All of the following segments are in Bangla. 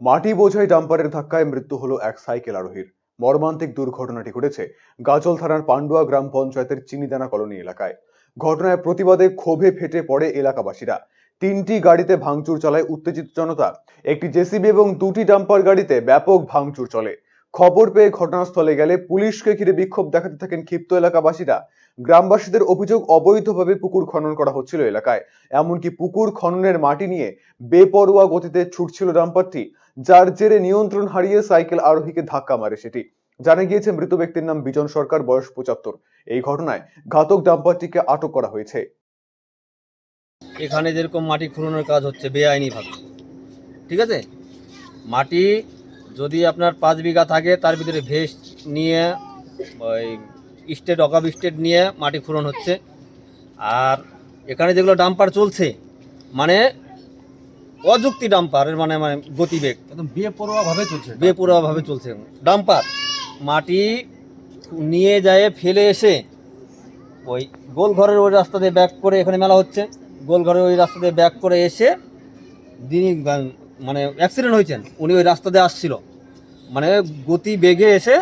মাটি বোঝাই ডাম্পারের ধাক্কায় মৃত্যু হলো এক সাইকেল আরোহীর। মর্মান্তিক দুর্ঘটনাটি ঘটেছে গাজল থানার পান্ডুয়া গ্রাম পঞ্চায়েতের চিনিদানা কলোনি এলাকায়। ঘটনায় প্রতিবাদে ক্ষোভে ফেটে পড়ে এলাকাবাসীরা। তিনটি গাড়িতে ভাঙচুর চালায় উত্তেজিত জনতা। একটি জেসিবি এবং দুটি ডাম্পার গাড়িতে ব্যাপক ভাঙচুর চলে। খবর পেয়ে ঘটনাস্থলে গেলে পুলিশকে ঘিরে বিক্ষোভ দেখাতে থাকেন ক্ষিপ্ত এলাকাবাসীরা। গ্রামবাসীদের অভিযোগ অবৈধভাবে পুকুর খনন করা হচ্ছিল এলাকায়। এমনকি পুকুর খননের মাটি নিয়ে বেপরোয়া গতিতে ছুটছিল ডাম্পারটি যার জেরে নিয়ন্ত্রণ হারিয়ে সাইকেল আরোহীকে ধাক্কা মারে সেটি। জানা গিয়েছে, মৃত ব্যক্তির নাম বিজন সরকার, বয়স পঁচাত্তর। এই ঘটনায় ঘাতক ডাম্পারটিকে আটক করা হয়েছে। এখানে যেরকম মাটি খুঁড়োনোর কাজ হচ্ছে বেআইনিভাবে ঠিক আছে? মাটি যদি আপনার পাঁচ বিঘা থাকে তার ভিতরে ভেস নিয়ে ওই স্টেট অকাব স্টেট নিয়ে মাটি খুঁড়ন হচ্ছে। আর এখানে যেগুলো ডাম্পার চলছে মানে অযুক্তি ডাম্পারের মানে মানে গতিবেগ। একদম বেপরোয়াভাবে চলছে। বেপরোয়াভাবে চলছে। ডাম্পার মাটি নিয়ে যায় ফেলে এসে ওই গোল ঘরের ওই রাস্তা দিয়ে ব্যাক করে এখানে মেলা হচ্ছে। গোল ঘরের ওই রাস্তা দিয়ে ব্যাক করে এসে যিনি মানে অ্যাক্সিডেন্ট হয়েছেন উনি ওই রাস্তা দিয়ে আসছিল। মানে গতি বেগে এসে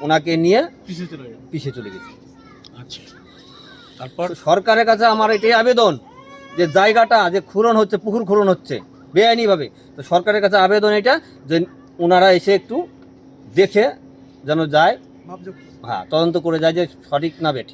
ওনাকে নিয়ে পিছিয়ে চলে গেল। পিছিয়ে চলে গেছে। আচ্ছা। তারপর? সরকারের কাছে আমার এটাই আবেদন যে জায়গাটা যে খুরন হচ্ছে পুকুর খুরন হচ্ছে বেআইনিভাবে তো সরকারের কাছে আবেদন এটা যে ওনারা এসে একটু দেখে যেন যায়। হ্যাঁ তদন্ত করে যায় যে সঠিক না বেঠিক।